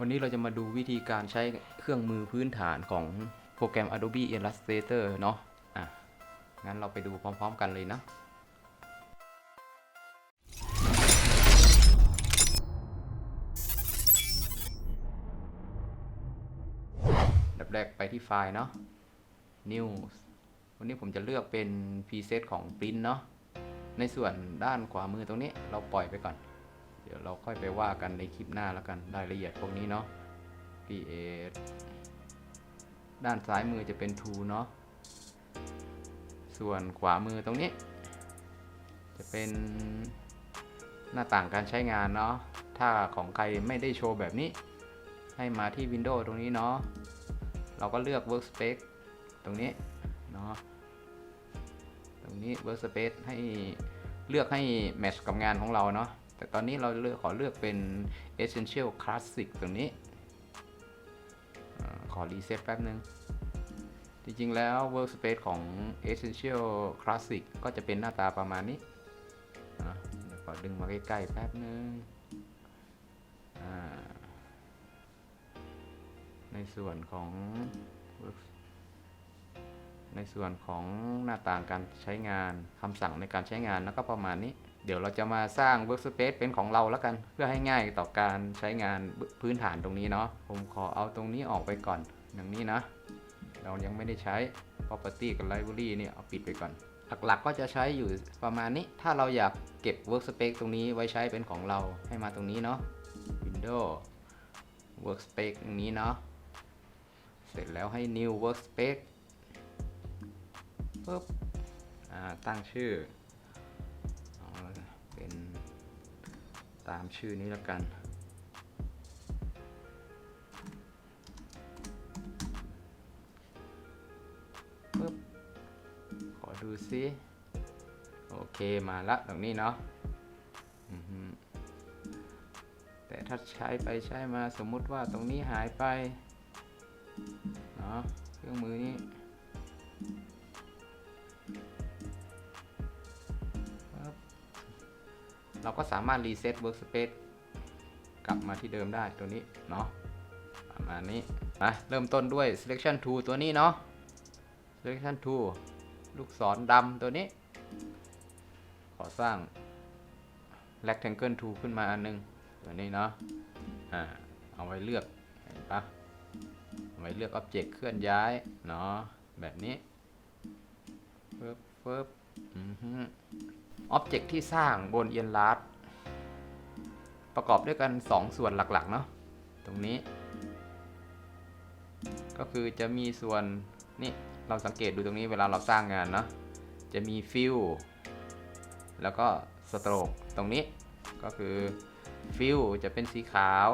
วันนี้เราจะมาดูวิธีการใช้เครื่องมือพื้นฐานของโปรแกรม Adobe Illustrator เนาะอะ งั้นเราไปดูพร้อมๆกันเลยนะดับแรกไปที่ไฟล์เนาะ New วันนี้ผมจะเลือกเป็น preset ของ Print เนาะ ในส่วนด้านขวามือตรงนี้เราปล่อยไปก่อน ดี๋ยวเราค่อยไปว่ากันในคลิปหน้าแล้วกันรายละเอียดพวกนี้เนาะ create ด้านซ้ายมือจะเป็น tool เนาะ ส่วนขวามือตรงนี้ จะเป็นหน้าต่างการใช้งานเนาะ ถ้าของใครไม่ได้โชว์แบบนี้ ให้มาที่ Windows ตรงนี้เนาะ เราก็เลือก Workspace ตรงนี้เนาะ ตรงนี้ Workspace ให้เลือกให้แมทช์กับงานของเราเนาะ แต่ตอนนี้เราเลือกขอเลือกเป็น Essential Classic ตรงนี้ ขอรีเซ็ตแป๊บนึง จริงๆ แล้ว Workspace ของ Essential Classic ก็จะเป็นหน้าตาประมาณนี้เดี๋ยวขอดึงมาใกล้ๆ แป๊บนึงอ่าในส่วนของในส่วนของหน้าต่างการใช้งานคำสั่งในการใช้งานแล้วก็ประมาณนี้ เดี๋ยวเราจะมาสร้าง Workspace เป็นของเราแล้วกัน เพื่อให้ง่ายต่อการใช้งานพื้นฐานตรงนี้เนาะผมขอเอาตรงนี้ออกไปก่อนอย่างนี้นะ เรายังไม่ได้ใช้ property กับ library เนี่ยเอาปิดไปก่อน หลักๆก็จะใช้อยู่ประมาณนี้ ถ้าเราอยากเก็บ workspace ตรงนี้ไว้ใช้เป็นของเราให้มาตรงนี้เนาะ window workspace ตรงนี้เนาะเสร็จแล้วให้ new workspace ปุ๊บตั้งชื่อ ตามชื่อนี้แล้วกัน ปึ๊บ ขอดูซิ โอเคมาละตรงนี้เนาะแต่ถ้าใช้ไปใช้มาสมมุติว่าตรงนี้หายไป เนาะเครื่องมือนี้ เราก็สามารถรีเซ็ต Workspace กลับมาที่เดิมได้ตัวนี้เนาะประมาณนี้มาเริ่มต้นด้วย selection tool ตัวนี้เนาะ selection tool ลูกศรดำตัวนี้ ขอสร้าง rectangle tool ขึ้นมาอันนึง ตัวนี้เนาะอ่าเอาไว้เลือกเห็นปะเอาไว้เลือก object เคลื่อนย้ายเนาะแบบนี้ฟึบฟึบอือฮึ object ที่สร้างบน e n l a r g ประกอบด้วยกัน 2 ส่วนหลักๆ เนาะตรงนี้ ก็คือจะมีส่วนนี่เราสังเกตดูตรงนี้เวลาเราสร้างงานเนาะจะมีฟิลแล้วก็สโตรกตรงนี้ก็คือฟิลจะเป็นสีขาว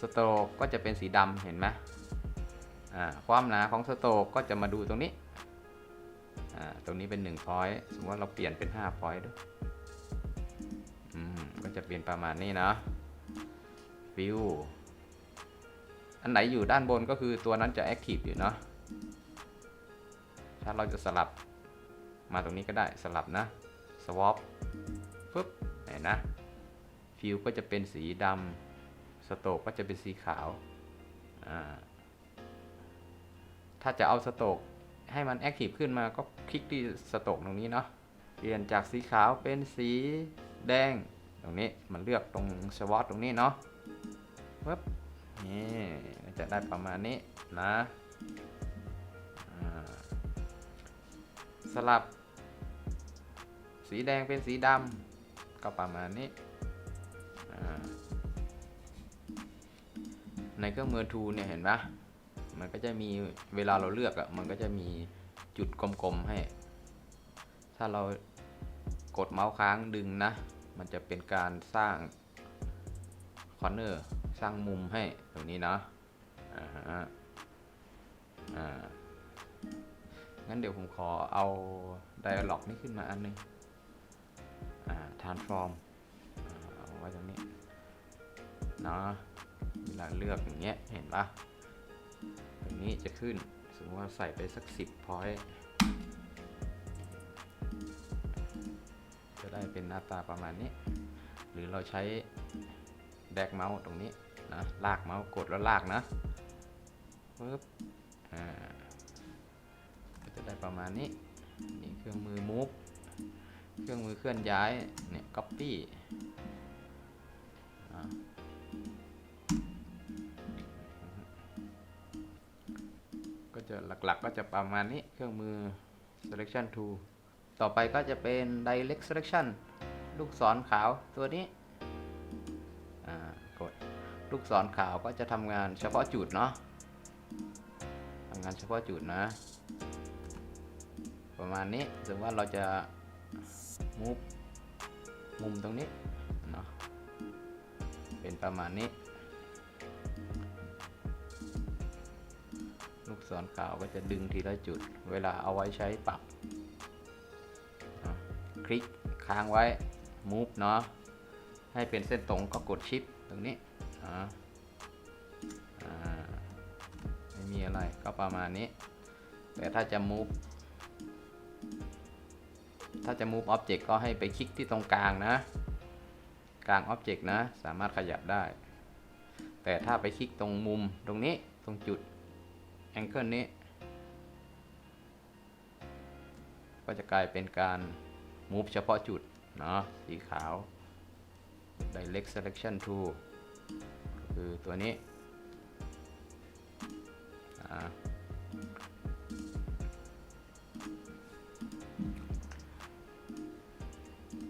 สโตรกก็จะเป็นสีดำเห็นไหมความหนาของสโตรกก็จะมาดูตรงนี้ ตรงนี้เป็น1 point สมมติว่าเราเปลี่ยนเป็น5 point ด้วยอืมก็จะเปลี่ยนประมาณนี้นะฟิลอันไหนอยู่ด้านบนก็คือตัวนั้นจะ active อยู่เนาะถ้าเราจะสลับมาตรงนี้ก็ได้สลับนะ swap ปึ๊บเห็นนะฟิวก็จะเป็นสีดำสโตกก็จะเป็นสีขาวอ่าถ้าจะเอาสโตก ให้มัน active ขึ้นมาก็คลิกที่สโตกตรงนี้เนาะเปลี่ยนจากสีขาวเป็นสีแดงตรงนี้มันเลือกตรง swap ตรงนี้เนาะปึ๊บนี่จะได้ประมาณนี้นะสลับ สีแดงเป็นสีดำก็ประมาณนี้ในเครื่องมือทูเนี่ยเห็นปะ มันก็จะมีเวลาเราเลือกอะมันก็จะมีจุดกลมๆให้ ถ้าเรากดเมาส์ค้างดึงนะ มันจะเป็นการสร้างคอนเนอร์สร้างมุมให้ตรงนี้เนาะอ่าฮะอ่างั้นเดี๋ยวผมขอเอา dialog นี้ขึ้นมาอันหนึงอ่า transform เอาไว้ตรงนี้เนาะเวลาเลือกอย่างเงี้ย เห็นปะ ตรงนี้จะขึ้น สมมติว่าใส่ไปสัก 10 point จะได้เป็นหน้าตาประมาณนี้ หรือเราใช้แดกเมาส์ตรงนี้นะลากเมาส์กดแล้วลากนะปึ๊บอ่าจะได้ประมาณนี้นี่เครื่องมือ move เครื่องมือเคลื่อนย้ายเนี่ย copy อ่า จะหลักๆ ก็จะประมาณนี้เครื่องมือ selection tool ต่อไปก็จะเป็น direct selection ลูกศรขาวตัวนี้อ่ากดลูกศรขาวก็จะทำงานเฉพาะจุดเนาะทำงานเฉพาะจุดนะ ประมาณนี้สมมติว่าเราจะ move มุมตรงนี้เนาะเป็นประมาณนี้ ลูกศรขาวก็จะดึงทีละจุด เวลาเอาไว้ใช้ปรับคลิกค้างไว้ move เนาะให้เป็นเส้นตรงก็กดชิปตรงนี้อะอ่าไม่มีอะไรก็ประมาณนี้ แต่ถ้าจะ move ถ้าจะ move object ก็ให้ไปคลิกที่ตรงกลางนะ กลาง object นะ สามารถขยับได้ แต่ถ้าไปคลิกตรงมุมตรงนี้ตรงจุด angle นี้ ก็จะกลายเป็นการ move เฉพาะจุดเนาะสีขาว direct selection tool คือตัวนี้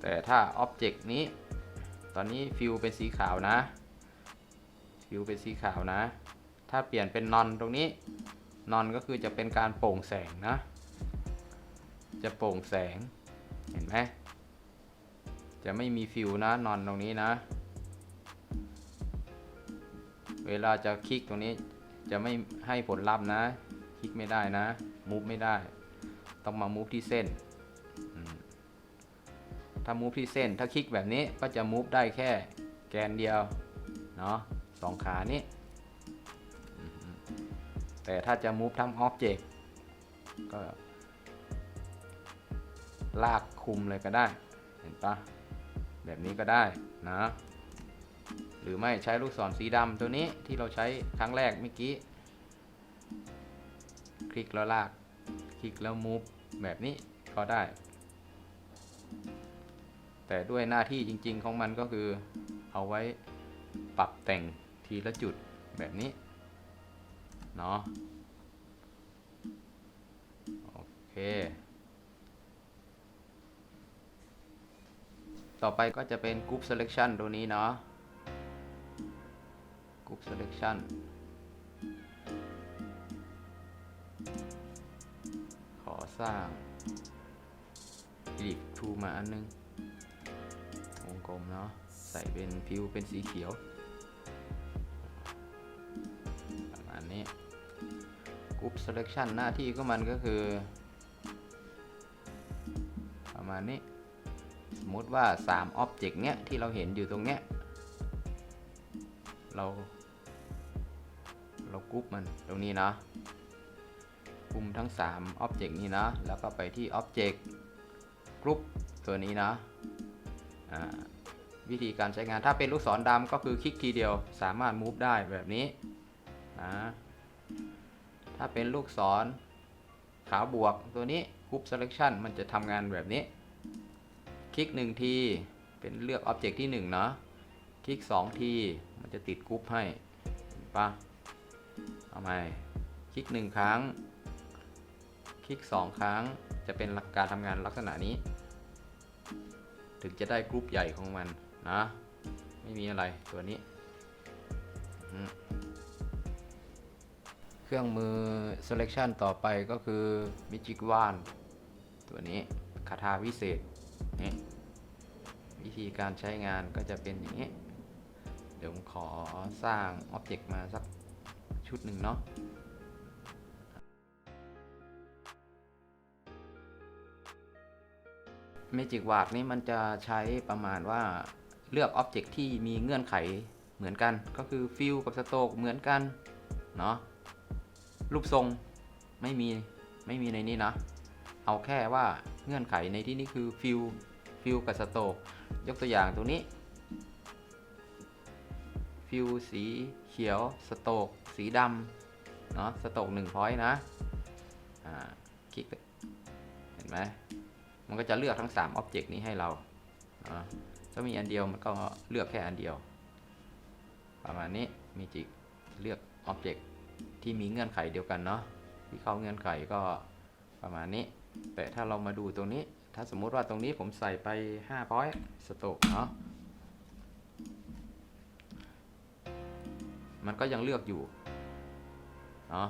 แต่ถ้า object นี้ ตอนนี้ฟิวเป็นสีขาวนะ ฟิวเป็นสีขาวนะ ถ้าเปลี่ยนเป็นนอนตรงนี้นอนก็คือจะเป็นการโปร่งแสงนะ จะโปร่งแสง เห็นไหม จะไม่มีฟิวนะนอนตรงนี้นะ เวลาจะคลิกตรงนี้จะไม่ให้ผลลัพธ์นะ คลิกไม่ได้นะ มูฟไม่ได้ ต้องมามูฟที่เส้น ถ้ามูฟที่เส้น ถ้าคลิกแบบนี้ก็จะมูฟได้แค่แกนเดียว เนาะสองขานี้ แต่ถ้าจะ move ทั้ง object ก็ ลากคุมเลยก็ได้ เห็นปะแบบนี้ก็ได้นะ หรือไม่ใช้ลูกศรสีดำตัวนี้ที่เราใช้ครั้งแรกเมื่อกี้ คลิกแล้วลาก คลิกแล้ว move แบบนี้ก็ได้ แต่ด้วยหน้าที่จริง ๆ ของมันก็คือ เอาไว้ปรับแต่งทีละจุดแบบนี้ เนาะโอเค ต่อไปก็จะเป็น Group Selection ตัวนี้เนาะ Group Selection ขอสร้าง Elip to มาอันนึง วงกลมเนาะ ใส่เป็นฟิวเป็นสีเขียว Group Selection หน้าที่ก็มันก็คือ ประมาณนี้ สมมติว่า 3 Object เนี้ย ที่เราเห็นอยู่ตรงเนี้ย เรา เรากรุ๊ปมันตรงนี้เนาะกลุ่มทั้ง 3 Object นี้นาะแล้วก็ไปที่ Object Group ตัวนี้เนาะวิธีการใช้งานถ้าเป็นลูกศรดำก็คือคลิกทีเดียวสามารถ move ได้แบบนี้นะ ถ้าเป็นลูกศรขาบวกตัวนี้ group selection มันจะทำงานแบบนี้ คลิก 1 ที เป็นเลือก object ที่ 1 เนาะ คลิก 2 ที มันจะติดกรุ๊ปให้ปะเอาใหม่ คลิก 1 ครั้ง คลิก 2 ครั้ง จะเป็นหลักการทำงานลักษณะนี้ ถึงจะได้กรุ๊ปใหญ่ของมันนะ ไม่มีอะไรตัวนี้ เครื่องมือ selection ต่อไปก็คือ Magic Wand ตัวนี้คาถาวิเศษนี่วิธีการใช้งานก็จะเป็นอย่างนี้ เดี๋ยวผมขอสร้าง Object มาสักชุดหนึ่งเนาะ Magic Wand นี่มันจะใช้ประมาณว่าเลือก Object ที่มีเงื่อนไขเหมือนกัน ก็คือ Fill กับ Stroke เหมือนกัน เนาะ รูปทรงไม่มีไม่มีในนี้นะ เอาแค่ว่าเงื่อนไขในที่นี้คือฟิลฟิลกับสโตกยกตัวอย่างตัวนี้ ฟิวสีเขียวสโตกสีดำเนาะสโตก1 point นะอ่าคลิกเห็นไหมมันก็จะเลือกทั้ง3 Object นี้ให้เราเนาะถ้ามีอันเดียวมันก็เลือกแค่อันเดียว ประมาณนี้มีจิกเลือก Object ที่มีเงื่อนไขเดียวกันเนาะที่เข้าเงื่อนไขก็ประมาณนี้ แต่ถ้าเรามาดูตรงนี้ ถ้าสมมุติว่าตรงนี้ผมใส่ไป5 point สโตกเนาะมันก็ยังเลือกอยู่เนาะ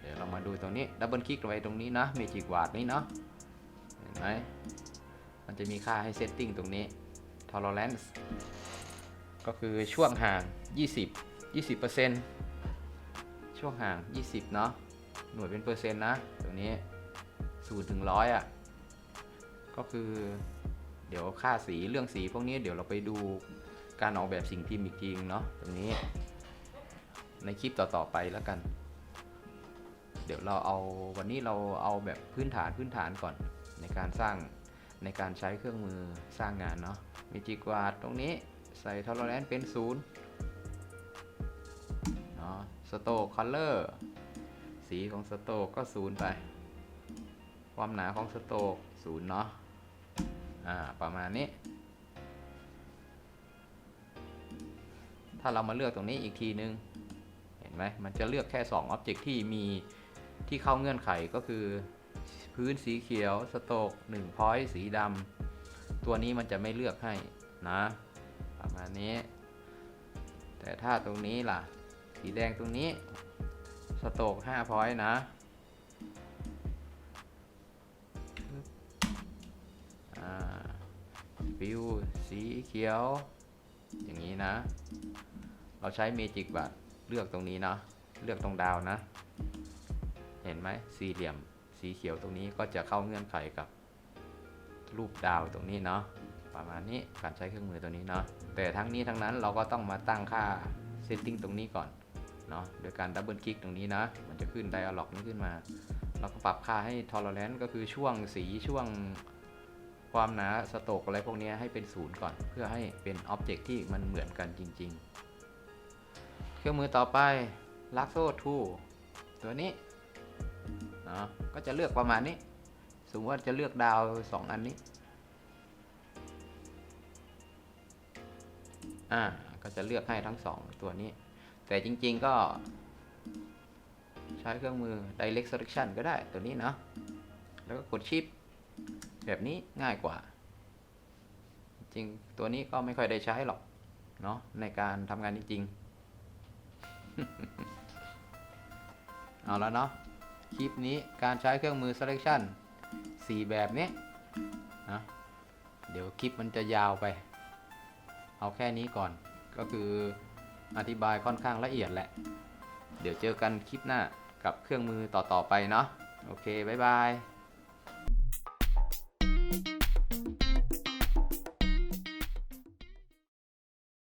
เดี๋ยวเรามาดูตรงนี้ดับเบิลคลิกไปตรงนี้นะเมจิกวาดนี้เนาะเห็นไหมมันจะมีค่าให้เซตติ้งตรงนี้ tolerance ก็คือช่วงห่าง 20 20%ช่วงห่าง 20 เนาะหน่วยเป็นเปอร์เซ็นต์นะตรงนี้0ถึงร้อยอะ ก็คือ เดี๋ยวค่าสีเรื่องสีพวกนี้เดี๋ยวเราไปดูการออกแบบสิ่งพิมพ์อีกทีนึงเนาะตรงนี้ ในคลิปต่อๆไปแล้วกัน เดี๋ยวเราเอาวันนี้เราเอาแบบพื้นฐานพื้นฐานก่อนในการสร้างในการใช้เครื่องมือสร้างงานเนาะมีจีกวาดตรงนี้ใส่ทอร์เรนเป็นศูนย์ สโตกคัลเลอร์สีของสโตกก็ศูนย์ไป ความหนาของสโตกศูนย์เนาะอ่าประมาณนี้ ถ้าเรามาเลือกตรงนี้อีกทีนึง เห็นไหมมันจะเลือกแค่2 Object ที่มีที่เข้าเงื่อนไขก็คือ พื้นสีเขียวสโตก1 point สีดำตัวนี้มันจะไม่เลือกให้นะ ประมาณนี้ แต่ถ้าตรงนี้ล่ะ สีแดงตรงนี้ สโตก5 point นะ ฟิวสีเขียว อย่างนี้นะ เราใช้เมจิกบัตเลือกตรงนี้เนาะเลือกตรงดาวนะ เห็นไหมสี่เหลี่ยม สีเขียวตรงนี้ก็จะเข้าเงื่อนไขกับรูปดาวตรงนี้เนาะประมาณนี้การใช้เครื่องมือตัวนี้เนาะแต่ทั้งนี้ทั้งนั้นเราก็ต้องมาตั้งค่าเซตติ้งตรงนี้ก่อน เนาะโดยการดับเบิลคลิกตรงนี้นะ มันจะขึ้นไดอะล็อกนี้ขึ้นมา เราก็ปรับค่าให้ tolerance ก็คือช่วงสีช่วงความหนาสโตกอะไรพวกนี้ให้เป็นศูนย์ก่อน เพื่อให้เป็นอ็อบเจกต์ที่มันเหมือนกันจริง ๆ เครื่องมือต่อไป l a x o 2ตัวนี้เนาะก็จะเลือกประมาณนี้ สมมติว่าจะเลือกดาว 2 อันนี้อ่าก็จะเลือกให้ทั้ง 2 ตัวนี้ แต่จริง ๆก็ ใช้เครื่องมือ direct selection ก็ได้ตัวนี้เนาะแล้วก็กดชิป แบบนี้ง่ายกว่า จริงตัวนี้ก็ไม่ค่อยได้ใช้หรอก เนาะในการทำงานจริงๆเอาแล้วเนาะคลิปนี้การใช้เครื่องมือ selection 4 แบบนี้นะเดี๋ยวคลิปมันจะยาวไป เอาแค่นี้ก่อนก็คือ อธิบายค่อนข้างละเอียดแหละ เดี๋ยวเจอกันคลิปหน้ากับเครื่องมือต่อๆไปเนาะ โอเค บ๊ายบาย